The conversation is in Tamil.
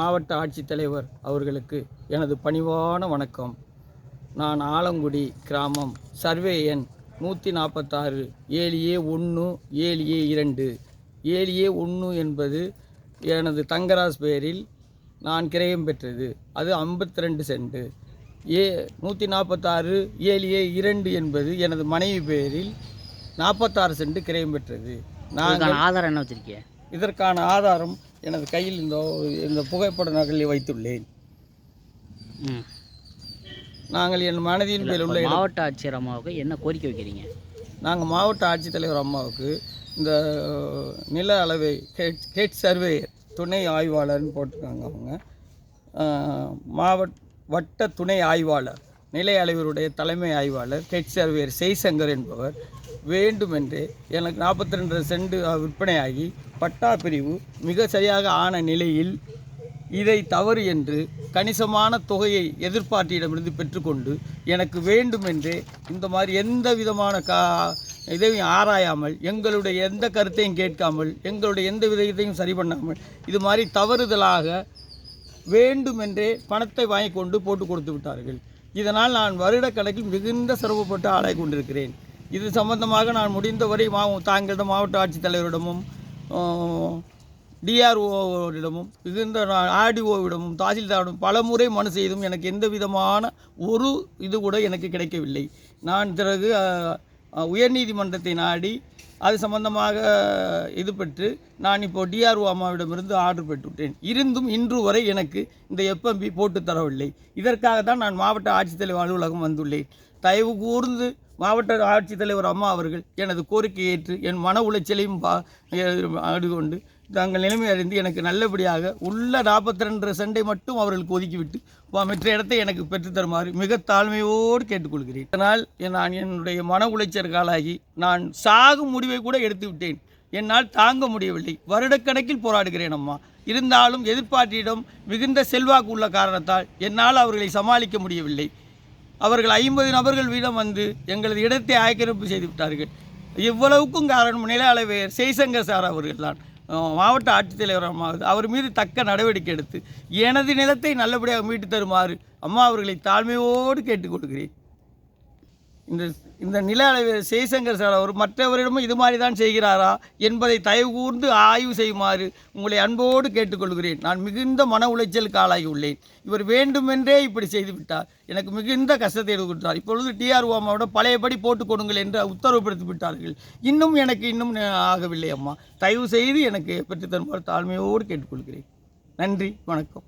மாவட்ட ஆட்சித்தலைவர் அவர்களுக்கு எனது பணிவான வணக்கம். நான் ஆலங்குடி கிராமம் சர்வே எண் நூற்றி நாற்பத்தாறு ஏழு ஏ ஒன்று ஏழு ஏ இரண்டு. ஏழு ஏ ஒன்று என்பது எனது தங்கராஜ் பெயரில் நான் கிரயம் பெற்றது. அது 52 ரெண்டு சென்ட். ஏ நூற்றி நாற்பத்தாறு ஏழு ஏ இரண்டு என்பது எனது மனைவி பெயரில் நாற்பத்தாறு சென்ட் கிரயம் பெற்றது. நான் ஆதாரம் என்ன வச்சிருக்கீங்க இதற்கான ஆதாரம் எனது கையில் இந்த இந்த புகைப்பட நகலை வைத்துள்ளேன். நாங்கள் என் மனதின் மேல் உள்ள மாவட்ட ஆட்சியர் அம்மாவுக்கு என்ன கோரிக்கை வைக்கிறீங்க? நாங்கள் மாவட்ட ஆட்சித்தலைவர் அம்மாவுக்கு இந்த நில அளவை ஹெட் ஹெட் சர்வே துணை ஆய்வாளர்னு போட்டிருக்காங்க அவங்க. மாவட்ட வட்ட துணை ஆய்வாளர் நிலை அளவருடைய தலைமை ஆய்வாளர் ஹெட் சர்வேயர் செய்சங்கர் என்பவர் வேண்டுமென்றே எனக்கு நாற்பத்தி ரெண்டு சென்ட் விற்பனையாகி பட்டா பிரிவு மிக சரியாக ஆன நிலையில் இதை தவறு என்று கணிசமான தொகையை எதிர்பார்ட்டியிடமிருந்து பெற்றுக்கொண்டு எனக்கு வேண்டுமென்றே இந்த மாதிரி எந்த விதமான கா இதையும் ஆராயாமல் எங்களுடைய எந்த கருத்தையும் கேட்காமல் எங்களுடைய எந்த வித இதையும் சரி பண்ணாமல் இது மாதிரி தவறுதலாக வேண்டுமென்றே பணத்தை வாங்கி கொண்டு போட்டு கொடுத்து விட்டார்கள். இதனால் நான் வருடக்கணக்கில் மிகுந்த சிரமப்பட்டு ஆளாய் கொண்டிருக்கிறேன். இது சம்பந்தமாக நான் முடிந்தவரை மா தாங்களிடம் மாவட்ட ஆட்சித்தலைவரிடமும் டிஆர்ஓவிடமும் மிகுந்த ஆர்டிஓவிடமும் தாசில்தாரிடம் பல முறை மனு செய்தும் எனக்கு எந்த விதமான ஒரு இது கூட எனக்கு கிடைக்கவில்லை. நான் பிறகு உயர்நீதிமன்றத்தை நாடி அது சம்பந்தமாக இது பெற்று நான் இப்போது டிஆர்ஓ அம்மாவிடமிருந்து ஆர்டர் பெற்றுவிட்டேன். இருந்தும் இன்று வரை எனக்கு இந்த எஃப்எம்பி போட்டு தரவில்லை. இதற்காக தான் நான் மாவட்ட ஆட்சித்தலைவர் அலுவலகம் வந்துள்ளேன். தயவு கூர்ந்து மாவட்ட ஆட்சித்தலைவர் அம்மா அவர்கள் எனது கோரிக்கையை ஏற்று என் மன உளைச்சலையும் பா ஆடுகொண்டு தங்கள் நிலைமை அறிந்து எனக்கு நல்லபடியாக உள்ள நாற்பத்தி ரெண்டு சண்டை மட்டும் அவர்களுக்கு ஒதுக்கிவிட்டு மற்ற இடத்தை எனக்கு பெற்றுத்தருமாறு மிக தாழ்மையோடு கேட்டுக்கொள்கிறேன். இதனால் நான் என்னுடைய மன உளைச்சல் காலாகி நான் சாகும் முடிவை கூட எடுத்து விட்டேன். என்னால் தாங்க முடியவில்லை. வருடக்கணக்கில் போராடுகிறேன் அம்மா. இருந்தாலும் எதிர்பார்ட்டியிடம் மிகுந்த செல்வாக்கு உள்ள காரணத்தால் என்னால் அவர்களை சமாளிக்க முடியவில்லை. அவர்கள் ஐம்பது நபர்கள் வீதம் வந்து எங்களது இடத்தை ஆக்கிரமிப்பு செய்து விட்டார்கள். இவ்வளவுக்கும் காரணம் நில அளவையர் செய்சங்கர் சார் அவர்கள் தான். மாவட்ட ஆட்சித்தலைவர் அம்மா அவர் மீது தக்க நடவடிக்கை எடுத்து எனது நிலத்தை நல்லபடியாக மீட்டு தருமாறு அம்மா அவர்களை தாழ்மையோடு கேட்டுக்கொள்கிறேன். இந்த இந்த நில அளவில் ஜெய்சங்கர் சார் அவர் மற்றவரிடமும் இது மாதிரி தான் செய்கிறாரா என்பதை தயவு கூர்ந்து ஆய்வு செய்யுமாறு உங்களை அன்போடு கேட்டுக்கொள்கிறேன். நான் மிகுந்த மன உளைச்சலுக்கு ஆளாகி உள்ளேன் இவர் வேண்டுமென்றே இப்படி செய்துவிட்டார். எனக்கு மிகுந்த கஷ்டத்தை கொடுத்தார். இப்பொழுது டிஆர் அம்மாவோட பழையபடி போட்டுக் கொடுங்கள் என்று உத்தரவு விட்டார்கள். இன்னும் எனக்கு இன்னும் ஆகவில்லை அம்மா. தயவு செய்து எனக்கு பெற்றுத் தருமாறு தாழ்மையோடு கேட்டுக்கொள்கிறேன். நன்றி. வணக்கம்.